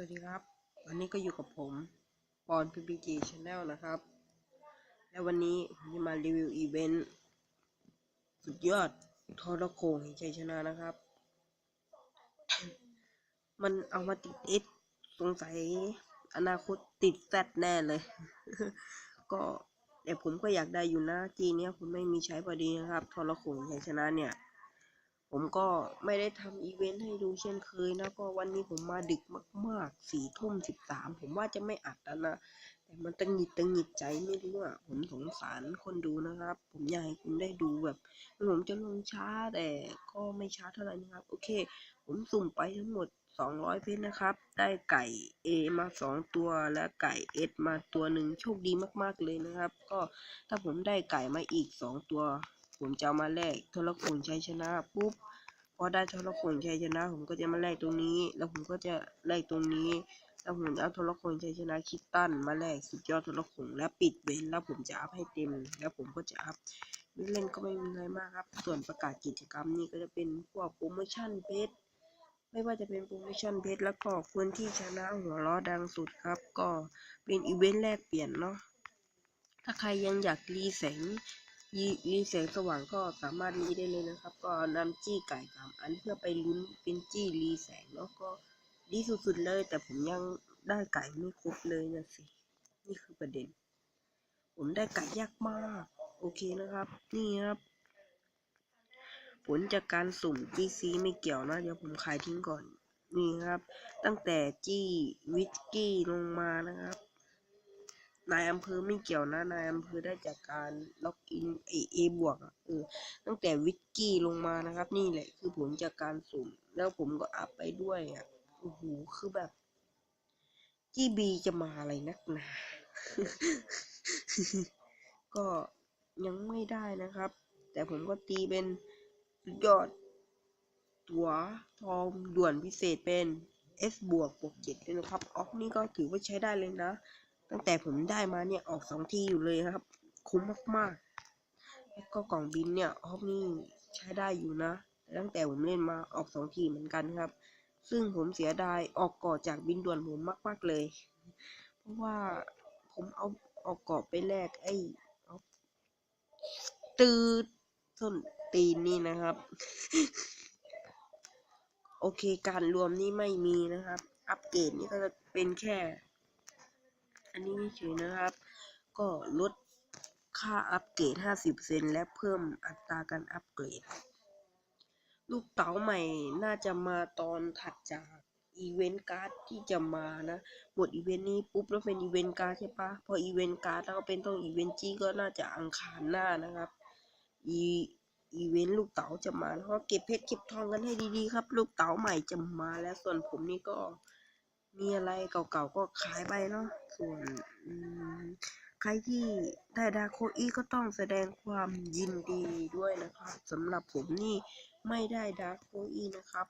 วัสดีครับ วันนี้ก็อยู่กับผมปอน PPG Channel นะครับ และวันนี้ผมจะมารีวิวอีเวนต์สุดยอดทอร์โคงแห่งชัยชนะนะครับ มันเอามาติดเอสสงสัยอนาคตติดแซดแน่เลย ก็แต่ผมก็อยากได้อยู่นะจีเนี้ยผมไม่มีใช้พอดีนะครับทอร์โขงชัยชนะเนี่ย ผมก็ไม่ได้ทำอีเวนต์ให้ดูเช่นเคยนะก็วันนี้ผมมาดึกมากๆสี่ทุ่มสิบสามผมว่าจะไม่อัดแล้วนะ แต่มันตังหิดตังหิดใจไม่รู้อะผมสงสารคนดูนะครับ ผมอยากให้คุณได้ดูแบบผมจะลงช้าแต่ก็ไม่ช้าเท่าไหร่นะครับ โอเค ผมสุ่มไปทั้งหมด200เพชรนะครับ ได้ไก่ A มา2ตัวและไก่ S มาตัวหนึ่งโชคดีมากๆเลยนะครับ ก็ถ้าผมได้ไก่มาอีก2ตัว ผมจะมาแลกโทรโขงชัยชนะปุ๊บพอได้โทรโขงชัยชนะ ผมก็จะมาแลกตรงนี้ แล้วผมก็จะแลกตรงนี้ แล้วผมเอาโทรโขงชัยชนะคิตตันมาแลกสุดยอดโทรโขงและปิดเว้นแล้วผมจะอัพให้เต็ม แล้วผมก็จะอัพเล่นก็ไม่มีอะไรมากครับ ส่วนประกาศกิจกรรมนี่ก็จะเป็นพวกโปรโมชั่นเพชรไม่ว่าจะเป็นโปรโมชั่นเพชรแล้วก็คนที่ชนะหัวล้อดังสุดครับ ก็เป็นอีเวนต์แลกเปลี่ยนเนาะถ้าใครยังอยากรีแสง รีแสงสว่างก็สามารถรีได้เลยนะครับ ก็นำจี้ไก่สามอันเพื่อไปลุ้นเป็นจี้รีแสงแล้วก็ดีสุดๆเลย แต่ผมยังได้ไก่ไม่ครบเลยนะสิ นี่คือประเด็น ผมได้ไก่ยากมาก โอเคนะครับ นี่ครับผลจากการสุ่ม GC ไม่เกี่ยวนะ เดี๋ยวผมขายทิ้งก่อน นี่ครับ ตั้งแต่จี้วิสกี้ลงมานะครับ นายอำเภอไม่เกี่ยวนะ นายอำเภอได้จากการล็อกอินเอเอบวกเออตั้งแต่วิสกี้ลงมานะครับ นี่แหละคือผลจากการสุ่ม แล้วผมก็อัพไปด้วยอะโอ้โหคือแบบจีบีจะมาอะไรนักหนา ก็ยังไม่ได้นะครับ แต่ผมก็ตีเป็นยอด ตัวทองด่วนพิเศษเป็น S บวกบวกเจ็ดด้วยนะครับออกนี่ก็ถือว่าใช้ได้เลยนะ ตั้งแต่ผมได้มาเนี่ยออกสองทีอยู่เลยครับ คุ้มมากๆ แล้วก็กล่องบินเนี่ยออฟนี่ใช้ได้อยู่นะแต่ตั้งแต่ผมเล่นมาออกสองทีเหมือนกันครับ ซึ่งผมเสียดายออกก่อจากบินด่วนผมมากๆเลย เพราะว่าผมเอาออกเกาะไปแลกไอ้เอตืดส้นตีนนี่นะครับ โอเคการรวมนี่ไม่มีนะครับ อัปเกรดนี่ก็จะเป็นแค่ อันนี้เฉยนะครับ ก็ลดค่าอัปเกรด 50%และเพิ่มอัตราการอัปเกรด ลูกเต๋าใหม่น่าจะมาตอนถัดจากอีเวนต์การ์ดที่จะมานะ หมดอีเวนต์นี้ปุ๊บแล้วเป็นอีเวนต์การ์ดใช่ปะพออีเวนต์การ์ดแล้วเป็นต้องอีเวนต์จี้ก็น่าจะอังคารหน้านะครับ อีอีเวนต์ลูกเต๋าจะมาแล้วก็เก็บเพชรเก็บทองกันให้ดีๆครับ ลูกเต๋าใหม่จะมาแล้วส่วนผมนี่ก็ มีอะไรเก่าๆก็ขายไปเนาะ ส่วนใครที่ได้ดาโคอีก็ต้องแสดงความยินดีด้วยนะครับสำหรับผมนี่ไม่ได้ดาโคอีนะครับ